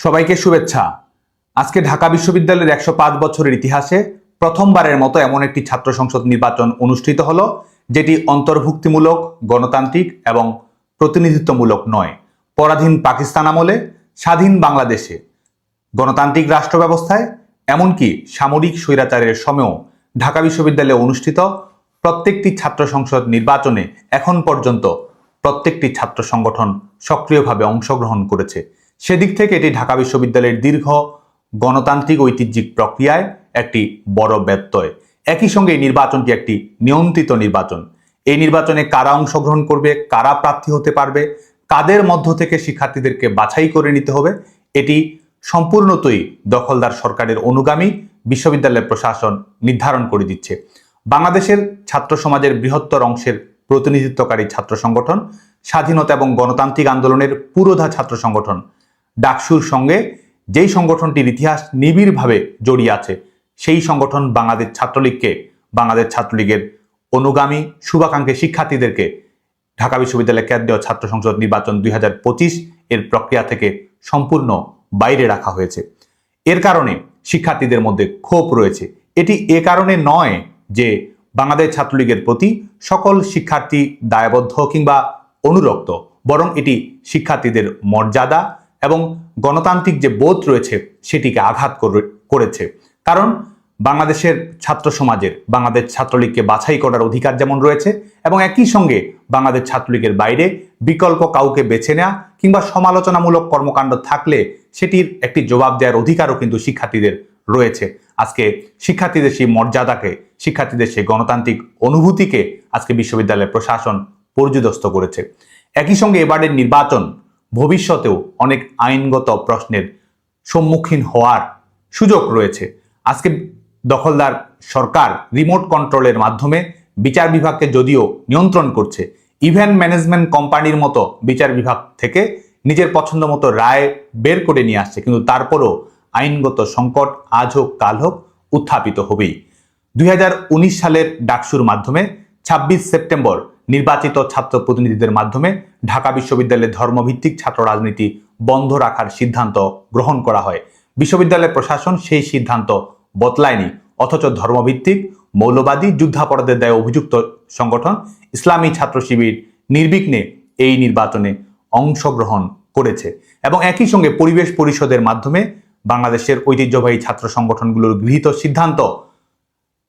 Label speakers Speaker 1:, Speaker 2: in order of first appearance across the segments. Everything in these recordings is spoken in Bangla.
Speaker 1: সবাইকে শুভেচ্ছা। আজকে ঢাকা বিশ্ববিদ্যালয়ের একশো পাঁচ বছরের ইতিহাসে প্রথমবারের মতো এমন একটি ছাত্র সংসদ নির্বাচন অনুষ্ঠিত হলো, যেটি অন্তর্ভুক্তিমূলক, গণতান্ত্রিক এবং প্রতিনিধিত্বমূলক নয়। পরাধীন পাকিস্তান আমলে, স্বাধীন বাংলাদেশে, গণতান্ত্রিক রাষ্ট্র ব্যবস্থায়, এমনকি সামরিক স্বৈরাচারের সময়ও ঢাকা বিশ্ববিদ্যালয়ে অনুষ্ঠিত প্রত্যেকটি ছাত্র সংসদ নির্বাচনে এখন পর্যন্ত প্রত্যেকটি ছাত্র সংগঠন সক্রিয়ভাবে অংশগ্রহণ করেছে। সেদিক থেকে এটি ঢাকা বিশ্ববিদ্যালয়ের দীর্ঘ গণতান্ত্রিক ঐতিহ্যিক প্রক্রিয়ায় একটি বড় ব্যত্যয়। একই সঙ্গে এই নির্বাচনটি একটি নিয়ন্ত্রিত নির্বাচন। এই নির্বাচনে কারা অংশগ্রহণ করবে, কারা প্রার্থী হতে পারবে, কাদের মধ্য থেকে শিক্ষার্থীদেরকে বাছাই করে নিতে হবে, এটি সম্পূর্ণতই দখলদার সরকারের অনুগামী বিশ্ববিদ্যালয় প্রশাসন নির্ধারণ করে দিচ্ছে। বাংলাদেশের ছাত্র সমাজের বৃহত্তর অংশের প্রতিনিধিত্বকারী ছাত্র সংগঠন, স্বাধীনতা এবং গণতান্ত্রিক আন্দোলনের পুরোধা ছাত্র সংগঠন ডাকসুর সঙ্গে যেই সংগঠনটির ইতিহাস নিবিড়ভাবে জড়িয়ে আছে, সেই সংগঠন বাংলাদেশ ছাত্রলীগকে, বাংলাদেশ ছাত্রলীগের অনুগামী, শুভাকাঙ্ক্ষী শিক্ষার্থীদেরকে ঢাকা বিশ্ববিদ্যালয় কেন্দ্রীয় ছাত্র সংসদ নির্বাচন দুই হাজার পঁচিশ এর প্রক্রিয়া থেকে সম্পূর্ণ বাইরে রাখা হয়েছে। এর কারণে শিক্ষার্থীদের মধ্যে ক্ষোভ রয়েছে। এটি এ কারণে নয় যে বাংলাদেশ ছাত্রলীগের প্রতি সকল শিক্ষার্থী দায়বদ্ধ কিংবা অনুরক্ত, বরং এটি শিক্ষার্থীদের মর্যাদা এবং গণতান্ত্রিক যে বোধ রয়েছে সেটিকে আঘাত করে- করেছে। কারণ বাংলাদেশের ছাত্র সমাজের, বাংলাদেশ ছাত্রলীগকে বাছাই করার অধিকার যেমন রয়েছে এবং একই সঙ্গে বাংলাদেশ ছাত্রলীগের বাইরে বিকল্প কাউকে বেছে নেওয়া কিংবা সমালোচনামূলক কর্মকাণ্ড থাকলে সেটির একটি জবাব দেওয়ার অধিকারও কিন্তু শিক্ষার্থীদের রয়েছে। আজকে শিক্ষার্থীদের সেই মর্যাদাকে, শিক্ষার্থীদের সেই গণতান্ত্রিক অনুভূতিকে আজকে বিশ্ববিদ্যালয়ের প্রশাসন পর্যুদস্ত করেছে। একই সঙ্গে এবারের নির্বাচন ভবিষ্যতেও অনেক আইনগত প্রশ্নের সম্মুখীন হওয়ার সুযোগ রয়েছে। আজকে দখলদার সরকার রিমোট কন্ট্রোলের মাধ্যমে বিচার বিভাগকে যদিও নিয়ন্ত্রণ করছে ইভেন্ট ম্যানেজমেন্ট কোম্পানির মতো বিচার বিভাগ থেকে নিজের পছন্দ মতো রায় বের করে নিয়ে আসছে। কিন্তু তারপরও আইনগত সংকট আজ হোক, কাল হোক উত্থাপিত হবেই। দুই হাজার উনিশ সালের ডাকসুর মাধ্যমে ২৬ সেপ্টেম্বর নির্বাচিত ছাত্র প্রতিনিধিদের মাধ্যমে ঢাকা বিশ্ববিদ্যালয়ের ধর্মভিত্তিক ছাত্র রাজনীতি বন্ধ রাখার সিদ্ধান্ত গ্রহণ করা হয়। বিশ্ববিদ্যালয় প্রশাসন সেই সিদ্ধান্ত বদলায়নি। অথচ ধর্মভিত্তিক, মৌলবাদী যুদ্ধাপরাধের দায়ে অভিযুক্ত সংগঠন ইসলামী ছাত্র শিবির নির্বিঘ্নে এই নির্বাচনে অংশগ্রহণ করেছে এবং একই সঙ্গে পরিবেশ পরিষদের মাধ্যমে বাংলাদেশের ঐতিহ্যবাহী ছাত্র সংগঠনগুলোর গৃহীত সিদ্ধান্ত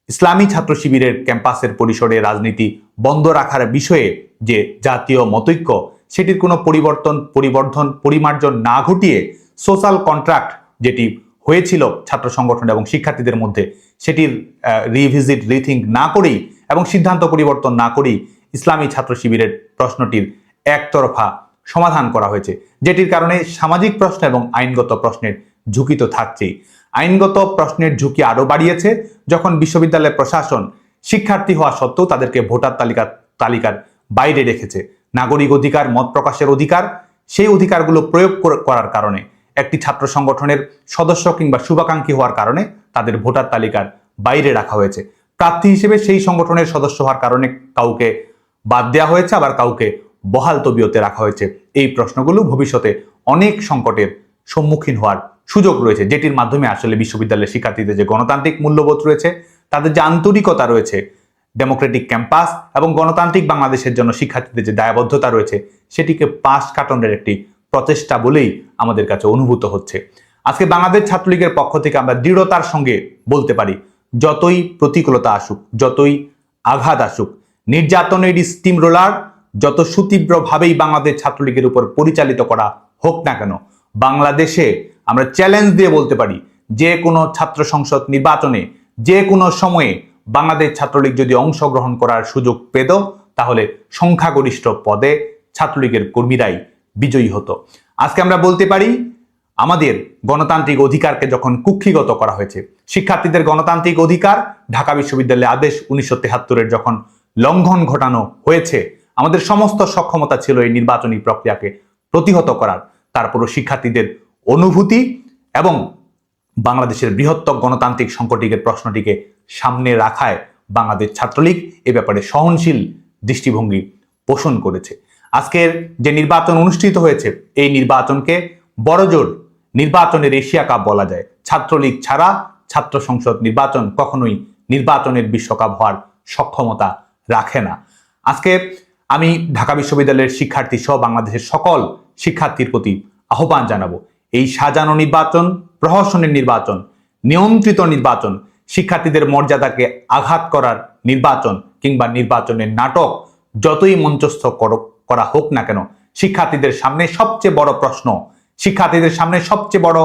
Speaker 1: ইসলামী ছাত্র শিবিরের ক্যাম্পাসের পরিসরে রাজনীতি বন্ধ রাখার বিষয়ে যে জাতীয় মতৈক্য, সেটির কোনো পরিবর্তন, পরিবর্ধন, পরিমার্জন না ঘটিয়ে সোশ্যাল কন্ট্রাক্ট যেটি হয়েছিল ছাত্র সংগঠন এবং শিক্ষার্থীদের মধ্যে, সেটির রিভিজিট রিথিঙ্ক না করেই এবং সিদ্ধান্ত পরিবর্তন না করেই ইসলামী ছাত্র শিবিরের প্রশ্নটির একতরফা সমাধান করা হয়েছে, যেটির কারণে সামাজিক প্রশ্ন এবং আইনগত প্রশ্নের ঝুঁকি তো থাকছেই। আইনগত প্রশ্নের ঝুঁকি আরও বাড়িয়েছে, যখন বিশ্ববিদ্যালয় প্রশাসন শিক্ষার্থী হওয়া সত্ত্বেও তাদেরকে ভোটার তালিকা, তালিকার বাইরে রেখেছে। নাগরিক অধিকার, মত প্রকাশের অধিকার, সেই অধিকারগুলো প্রয়োগ করার কারণে, একটি ছাত্র সংগঠনের সদস্য কিংবা শুভাকাঙ্ক্ষী হওয়ার কারণে তাদের ভোটার তালিকার বাইরে রাখা হয়েছে। প্রার্থী হিসেবে সেই সংগঠনের সদস্য হওয়ার কারণে কাউকে বাদ দেওয়া হয়েছে, আবার কাউকে বহাল তবিয়তে রাখা হয়েছে। এই প্রশ্নগুলো ভবিষ্যতে অনেক সংকটের সম্মুখীন হওয়ার সুযোগ রয়েছে, যেটির মাধ্যমে আসলে বিশ্ববিদ্যালয়ের শিক্ষার্থীদের যে গণতান্ত্রিক মূল্যবোধ রয়েছে তাদের যে আন্তরিকতা রয়েছে ডেমোক্রেটিক ক্যাম্পাস এবং গণতান্ত্রিক বাংলাদেশের জন্য শিক্ষার্থীদের যে দায়বদ্ধতা রয়েছে, সেটিকে পাশ কাটনের একটি প্রচেষ্টা বলেই আমাদের কাছে অনুভূত হচ্ছে। আজকে বাংলাদেশ ছাত্রলীগের পক্ষ থেকে আমরা দৃঢ়তার সঙ্গে বলতে পারি, যতই প্রতিকূলতা আসুক, যতই আঘাত আসুক, নির্যাতনের স্টিম রোলার যত সুতীব্রভাবেই বাংলাদেশ ছাত্রলীগের উপর পরিচালিত করা হোক না কেন, বাংলাদেশে আমরা চ্যালেঞ্জ দিয়ে বলতে পারি, যে কোনো ছাত্র সংসদ নির্বাচনে যে কোনো সময়ে বাংলাদেশ ছাত্রলীগ যদি অংশগ্রহণ করার সুযোগ পেত, তাহলে সংখ্যাগরিষ্ঠ পদে ছাত্রলীগের কর্মীরাই বিজয়ী হতো। আজকে আমরা বলতে পারি, আমাদের গণতান্ত্রিক অধিকারকে যখন কুক্ষিগত করা হয়েছে, শিক্ষার্থীদের গণতান্ত্রিক অধিকার, ঢাকা বিশ্ববিদ্যালয়ের আদেশ উনিশশো তেহাত্তরের যখন লঙ্ঘন ঘটানো হয়েছে, আমাদের সমস্ত সক্ষমতা ছিল এই নির্বাচনী প্রক্রিয়াকে প্রতিহত করার। তারপরও শিক্ষার্থীদের অনুভূতি এবং বাংলাদেশের বৃহত্তর গণতান্ত্রিক সংকটিকের প্রশ্নটিকে সামনে রাখায় বাংলাদেশ ছাত্রলীগ এ ব্যাপারে সহনশীল দৃষ্টিভঙ্গি পোষণ করেছে। আজকের যে নির্বাচন অনুষ্ঠিত হয়েছে, এই নির্বাচনকে বড়জোর নির্বাচনের এশিয়া কাপ বলা যায়। ছাত্রলীগ ছাড়া ছাত্র সংসদ নির্বাচন কখনোই নির্বাচনের বিশ্বকাপ হওয়ার সক্ষমতা রাখে না। আজকে আমি ঢাকা বিশ্ববিদ্যালয়ের শিক্ষার্থী সহ বাংলাদেশের সকল শিক্ষার্থীর প্রতি আহ্বান জানাব। এই সাজানো নির্বাচন প্রহসনের নির্বাচন, নিয়ন্ত্রিত নির্বাচন, শিক্ষার্থীদের মর্যাদাকে আঘাত করার নির্বাচন কিংবা নির্বাচনের নাটক যতই মঞ্চস্থ কর- হোক না কেন, শিক্ষার্থীদের সামনে সবচেয়ে বড় প্রশ্ন, শিক্ষার্থীদের সামনে সবচেয়ে বড়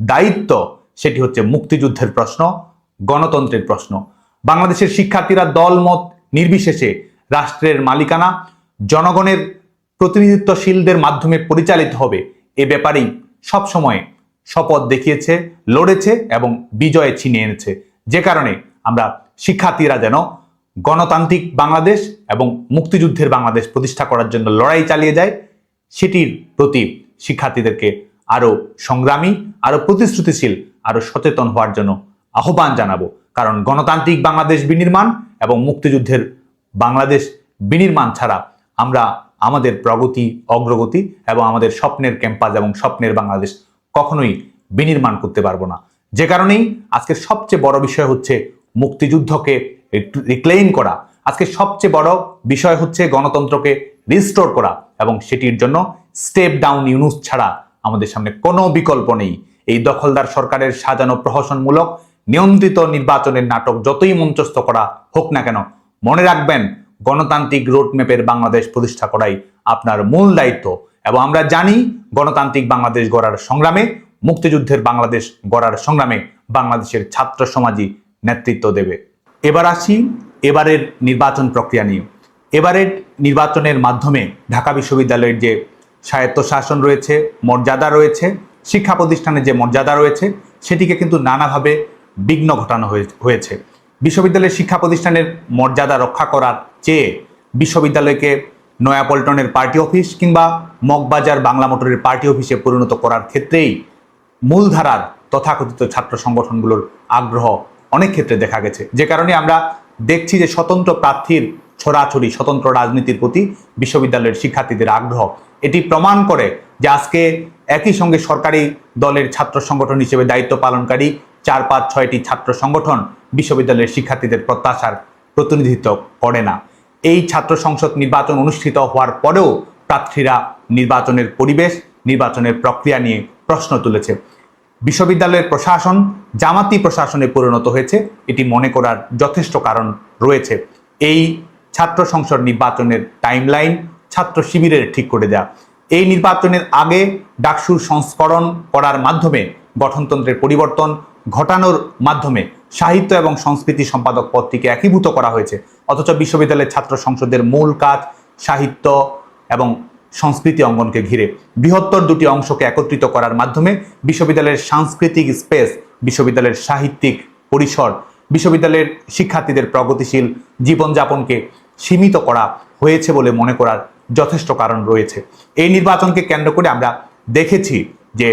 Speaker 1: দায়িত্ব সেটি হচ্ছে মুক্তিযুদ্ধের প্রশ্ন, গণতন্ত্রের প্রশ্ন। বাংলাদেশের শিক্ষার্থীরা দলমত নির্বিশেষে রাষ্ট্রের মালিকানা, জনগণের প্রতিনিধিত্বশীলদের মাধ্যমে পরিচালিত হবে। এ ব্যাপারেই সবসময় শপথ দেখিয়েছে, লড়েছে এবং বিজয়ে ছিনিয়ে এনেছে। যে কারণে আমরা শিক্ষার্থীরা যেন গণতান্ত্রিক বাংলাদেশ এবং মুক্তিযুদ্ধের বাংলাদেশ প্রতিষ্ঠা করার জন্য লড়াই চালিয়ে যায়, সেটির প্রতি শিক্ষার্থীদেরকে আরও সংগ্রামী, আরও প্রতিশ্রুতিশীল, আরও সচেতন হওয়ার জন্য আহ্বান জানাব। কারণ গণতান্ত্রিক বাংলাদেশ বিনির্মাণ এবং মুক্তিযুদ্ধের বাংলাদেশ বিনির্মাণ ছাড়া আমরা আমাদের প্রগতি, অগ্রগতি এবং আমাদের স্বপ্নের ক্যাম্পাস এবং স্বপ্নের বাংলাদেশ কখনোই বিনির্মাণ করতে পারব না। যে কারণেই আজকের সবচেয়ে বড় বিষয় হচ্ছে মুক্তিযুদ্ধকে রিক্লেইম করা। আজকে সবচেয়ে বড় বিষয় হচ্ছে গণতন্ত্রকে রিস্টোর করা এবং সেটির জন্য স্টেপ ডাউন ইউনুস ছাড়া আমাদের সামনে কোনো বিকল্প নেই। এই দখলদার সরকারের সাজানো প্রহসনমূলক নিয়ন্ত্রিত নির্বাচনের নাটক যতই মঞ্চস্থ করা হোক না কেন, মনে রাখবেন, গণতান্ত্রিক রোডম্যাপের বাংলাদেশ প্রতিষ্ঠা করাই আপনার মূল দায়িত্ব। এবং আমরা জানি গণতান্ত্রিক বাংলাদেশ গড়ার সংগ্রামে, মুক্তিযুদ্ধের বাংলাদেশ গড়ার সংগ্রামে বাংলাদেশের ছাত্র সমাজই নেতৃত্ব দেবে। এবার আসি এবারের নির্বাচন প্রক্রিয়া নিয়ে। এবারের নির্বাচনের মাধ্যমে ঢাকা বিশ্ববিদ্যালয়ের যে স্বায়ত্তশাসন রয়েছে, মর্যাদা রয়েছে, শিক্ষা প্রতিষ্ঠানের যে মর্যাদা রয়েছে, সেটিকে কিন্তু নানাভাবে বিঘ্ন ঘটানো হয়ে- হয়েছে। বিশ্ববিদ্যালয়ের শিক্ষা প্রতিষ্ঠানের মর্যাদা রক্ষা করার চেয়ে বিশ্ববিদ্যালয়কে নয়াপল্টনের পার্টি অফিস কিংবা মগবাজার বাংলা মোটরের পার্টি অফিসে পরিণত করার ক্ষেত্রেই মূলধারার তথাকথিত ছাত্র সংগঠনগুলোর আগ্রহ অনেক ক্ষেত্রে দেখা গেছে। যে কারণে আমরা দেখছি যে স্বতন্ত্র প্রার্থীর ছড়াছড়ি, স্বতন্ত্র রাজনীতির প্রতি বিশ্ববিদ্যালয়ের শিক্ষার্থীদের আগ্রহ। এটি প্রমাণ করে যে আজকে একই সঙ্গে সরকারি দলের ছাত্র সংগঠন হিসেবে দায়িত্ব পালনকারী চার, পাঁচ, ছয়টি ছাত্র সংগঠন বিশ্ববিদ্যালয়ের শিক্ষার্থীদের প্রত্যাশার প্রতিনিধিত্ব করে না। এই ছাত্র সংসদ নির্বাচন অনুষ্ঠিত হওয়ার পরেও প্রার্থীরা নির্বাচনের পরিবেশ, নির্বাচনের প্রক্রিয়া নিয়ে প্রশ্ন তুলেছে। বিশ্ববিদ্যালয়ের প্রশাসন, জামাতি প্রশাসনে পরিণত হয়েছে। এটি মনে করার যথেষ্ট কারণ রয়েছে। এই ছাত্র সংসদ নির্বাচনের টাইমলাইন ছাত্র শিবিরের ঠিক করে দেয়া। এই নির্বাচনের আগে ডাকসুর সংস্করণ করার মাধ্যমে গঠনতন্ত্রের পরিবর্তন ঘটানোর মাধ্যমে সাহিত্য এবং সংস্কৃতি সম্পাদক পদটিকে একীভূত করা হয়েছে। অথচ বিশ্ববিদ্যালয়ের ছাত্র সংসদের মূল কাজ সাহিত্য এবং সংস্কৃতি অঙ্গনকে ঘিরে। বৃহত্তর দুটি অংশকে একত্রিত করার মাধ্যমে বিশ্ববিদ্যালয়ের সাংস্কৃতিক স্পেস, বিশ্ববিদ্যালয়ের সাহিত্যিক পরিসর, বিশ্ববিদ্যালয়ের শিক্ষার্থীদের প্রগতিশীল জীবনযাপনকে সীমিত করা হয়েছে বলে মনে করার যথেষ্ট কারণ রয়েছে। এই নির্বাচনকে কেন্দ্র করে আমরা দেখেছি যে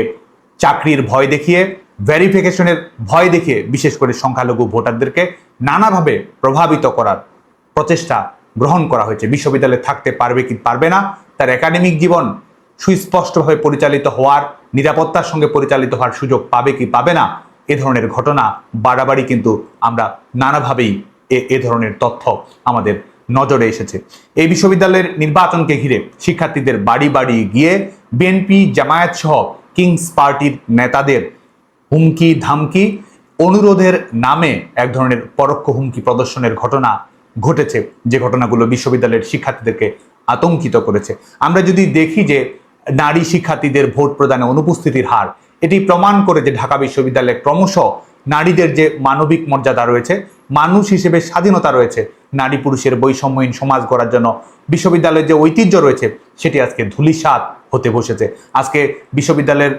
Speaker 1: চাকরির ভয় দেখিয়ে ভেরিফিকেশনের ভয় দেখিয়ে বিশেষ করে সংখ্যালঘু ভোটারদেরকে নানাভাবে প্রভাবিত করার প্রচেষ্টা গ্রহণ করা হয়েছে। বিশ্ববিদ্যালয়ে থাকতে পারবে কি পারবে না, তার একাডেমিক জীবন সুস্পষ্টভাবে পরিচালিত হওয়ার, নিরাপত্তার সঙ্গে পরিচালিত হওয়ার সুযোগ পাবে কি পাবে না, এ ধরনের ঘটনা বাড়াবাড়ি কিন্তু আমরা নানাভাবেই এ- ধরনের তথ্য আমাদের নজরে এসেছে। এই বিশ্ববিদ্যালয়ের নির্বাচনকে ঘিরে শিক্ষার্থীদের বাড়ি বাড়ি গিয়ে বিএনপি, জামায়াত সহ কিংস পার্টির নেতাদের হুমকি ধামকি অনুরোধের নামে এক ধরনের পরোক্ষ হুমকি প্রদর্শনের ঘটনা ঘটেছে। যে ঘটনাগুলো বিশ্ববিদ্যালয়ের শিক্ষার্থীদেরকে আতঙ্কিত করেছে। আমরা যদি দেখি যে নারী শিক্ষার্থীদের ভোট প্রদানে অনুপস্থিতির হার, এটি প্রমাণ করে যে ঢাকা বিশ্ববিদ্যালয়ে ক্রমশ নারীদের যে মানবিক মর্যাদা রয়েছে, মানুষ হিসেবে স্বাধীনতা রয়েছে, নারী পুরুষের বৈষম্যহীন সমাজ গড়ার জন্য বিশ্ববিদ্যালয়ের যে ঐতিহ্য রয়েছে, সেটি আজকে ধূলিসাৎ হতে বসেছে। আজকে বিশ্ববিদ্যালয়ের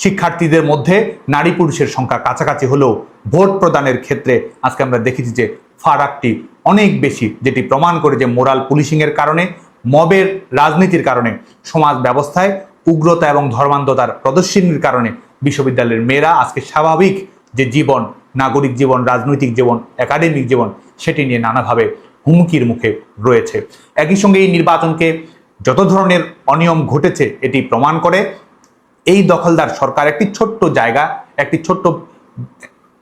Speaker 1: শিক্ষার্থীদের মধ্যে নারী পুরুষের সংখ্যা কাছাকাছি হলেও ভোট প্রদানের ক্ষেত্রে আজকে আমরা দেখেছি যে ফারাকটি অনেক বেশি, যেটি প্রমাণ করে যে মোরাল পুলিশিংয়ের কারণে, মবের রাজনীতির কারণে, সমাজ ব্যবস্থায় উগ্রতা এবং ধর্মান্ধতার প্রদর্শনীর কারণে বিশ্ববিদ্যালয়ের মেয়েরা আজকে স্বাভাবিক যে জীবন, নাগরিক জীবন, রাজনৈতিক জীবন, একাডেমিক জীবন, সেটি নিয়ে নানাভাবে হুমকির মুখে রয়েছে। একই সঙ্গে এই নির্বাচনকে যত ধরনের অনিয়ম ঘটেছে, এটি প্রমাণ করে এই দখলদার সরকার একটি ছোট্ট জায়গা, একটি ছোট্ট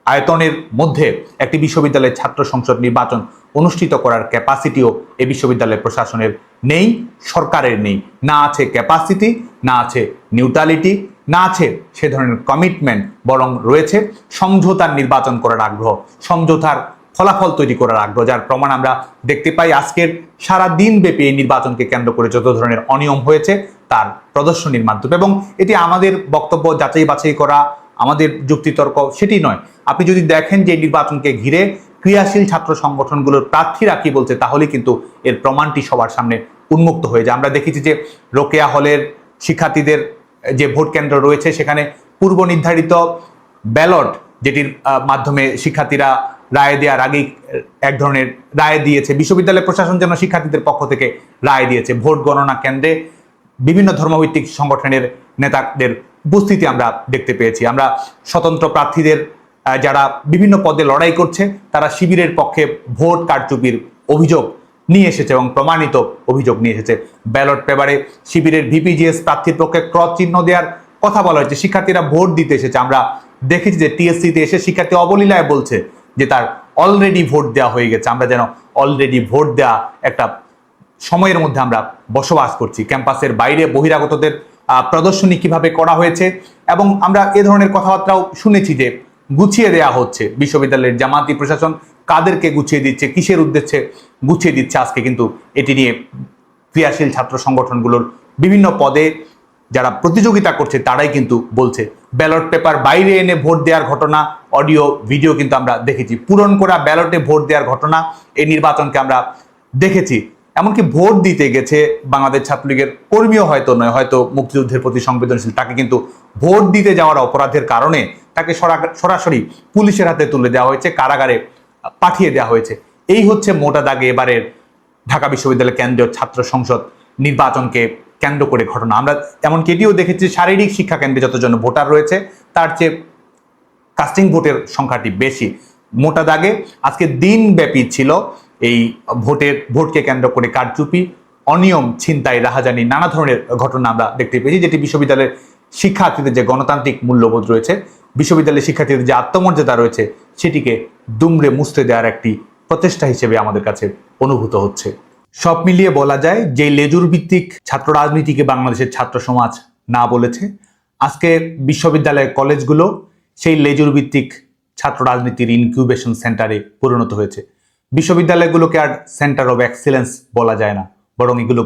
Speaker 1: আয়তনের মধ্যে একটি বিশ্ববিদ্যালয়ের ছাত্র সংসদ নির্বাচন অনুষ্ঠিত করার ক্যাপাসিটিও এই বিশ্ববিদ্যালয় প্রশাসনের নেই, সরকারের নেই। না আছে ক্যাপাসিটি না আছে নিউট্রালিটি না আছে সে ধরনের কমিটমেন্ট বরং রয়েছে। সমঝোতার নির্বাচন করার আগ্রহ, সমঝোতার ফলাফল তৈরি করার আগ্রহ, যার প্রমাণ আমরা দেখতে পাই আজকের সারা দিন ব্যাপী এই নির্বাচনকে কেন্দ্র করে যত ধরনের অনিয়ম হয়েছে তার প্রদর্শনীর মাধ্যমে। এবং এটি আমাদের বক্তব্য, যাচাই বাছাই করা, আমাদের যুক্তিতর্ক সেটি নয়। আপনি যদি দেখেন যে নির্বাচনকে ঘিরে ক্রিয়াশীল ছাত্র সংগঠনগুলোর প্রার্থীরা কি বলছে তাহলে কিন্তু এর প্রমাণটি সবার সামনে উন্মুক্ত হয়ে যায়। আমরা দেখেছি যে রোকেয়া হলের শিক্ষার্থীদের যে ভোট কেন্দ্র রয়েছে, সেখানে পূর্ব নির্ধারিত ব্যালট যেটির মাধ্যমে শিক্ষার্থীরা রায় দেওয়ার আগেই এক ধরনের রায় দিয়েছে। বিশ্ববিদ্যালয় প্রশাসন যেন শিক্ষার্থীদের পক্ষ থেকে রায় দিয়েছে। ভোট গণনা কেন্দ্রে বিভিন্ন ধর্মভিত্তিক সংগঠনের নেতাদের উপস্থিতি আমরা দেখতে পেয়েছি। আমরা স্বতন্ত্র প্রার্থীদের যারা বিভিন্ন পদে লড়াই করছে, তারা শিবিরের পক্ষে ভোট কারচুপির অভিযোগ নিয়ে এসেছে এবং প্রমাণিত অভিযোগ নিয়ে এসেছে। ব্যালট পেপারে শিবিরের ভিপিজিএস প্রার্থীর পক্ষে ক্রস চিহ্ন দেওয়ার কথা বলা হয়েছে। শিক্ষার্থীরা ভোট দিতে এসেছে। আমরা দেখেছি যে টিএসসিতে এসে শিক্ষার্থী অবলীলায় বলছে যে তার অলরেডি ভোট দেওয়া হয়ে গেছে। আমরা যেন অলরেডি ভোট দেওয়া একটা সময়ের মধ্যে আমরা বসবাস করছি। ক্যাম্পাসের বাইরে বহিরাগতদের প্রদর্শনী কীভাবে করা হয়েছে এবং আমরা এ ধরনের কথাবার্তাও শুনেছি যে গুছিয়ে দেয়া হচ্ছে। বিশ্ববিদ্যালয়ের জামাতি প্রশাসন কাদেরকে গুছিয়ে দিচ্ছে, কিসের উদ্দেশ্যে গুছিয়ে দিচ্ছে আজকে কিন্তু এটি নিয়ে ক্রিয়াশীল ছাত্র সংগঠনগুলোর বিভিন্ন পদে যারা প্রতিযোগিতা করছে, তারাই কিন্তু বলছে। ব্যালট পেপার বাইরে এনে ভোট দেওয়ার ঘটনা, অডিও, ভিডিও কিন্তু আমরা দেখেছি। পূরণ করা ব্যালটে ভোট দেওয়ার ঘটনা, এই নির্বাচনকে আমরা দেখেছি। এমনকি ভোট দিতে গেছে বাংলাদেশ ছাত্রলীগের কর্মীও হয়তো নয়, হয়তো মুক্তিযুদ্ধের প্রতি সংবেদনশীল। তাকে কিন্তু ভোট দিতে যাওয়ার অপরাধের কারণে তাকে সরা- সরাসরি পুলিশের হাতে তুলে দেওয়া হয়েছে, কারাগারে পাঠিয়ে দেওয়া হয়েছে। এই হচ্ছে মোটা দাগে এবারের ঢাকা বিশ্ববিদ্যালয় কেন্দ্রীয় ছাত্র সংসদ নির্বাচনকে কেন্দ্র করে ঘটনা। আমরা এমনকি এটিও দেখেছি, শারীরিক শিক্ষা কেন্দ্রে যতজন ভোটার রয়েছে, তার চেয়ে কাস্টিং ভোটের সংখ্যাটি বেশি। মোটা দাগে আজকে দিনব্যাপী ছিল এই ভোটের, ভোটকে কেন্দ্র করে কারচুপি, অনিয়ম, ছিনতাই, রাহাজানি, নানা ধরনের ঘটনা আমরা দেখতে পেয়েছি, যেটি বিশ্ববিদ্যালয়ের শিক্ষার্থীদের যে গণতান্ত্রিক মূল্যবোধ রয়েছে, বিশ্ববিদ্যালয়ের শিক্ষার্থীদের যে আত্মমর্যাদা রয়েছে, সেটিকে দুমড়ে মুছতে দেওয়ার একটি প্রচেষ্টা হিসেবে আমাদের কাছে অনুভূত হচ্ছে। সব মিলিয়ে বলা যায় যে লেজুর ভিত্তিক ছাত্র রাজনীতিকে বাংলাদেশের ছাত্র সমাজ না বলেছে। আজকে বিশ্ববিদ্যালয়ের কলেজগুলো সেই লেজুর ভিত্তিক ছাত্র রাজনীতির ইনকিউবেশন সেন্টারে পরিণত হয়েছে। বিশ্ববিদ্যালয়গুলোকে আর সেন্টার অব এক্সেলেন্স বলা যায় না, বরং এগুলো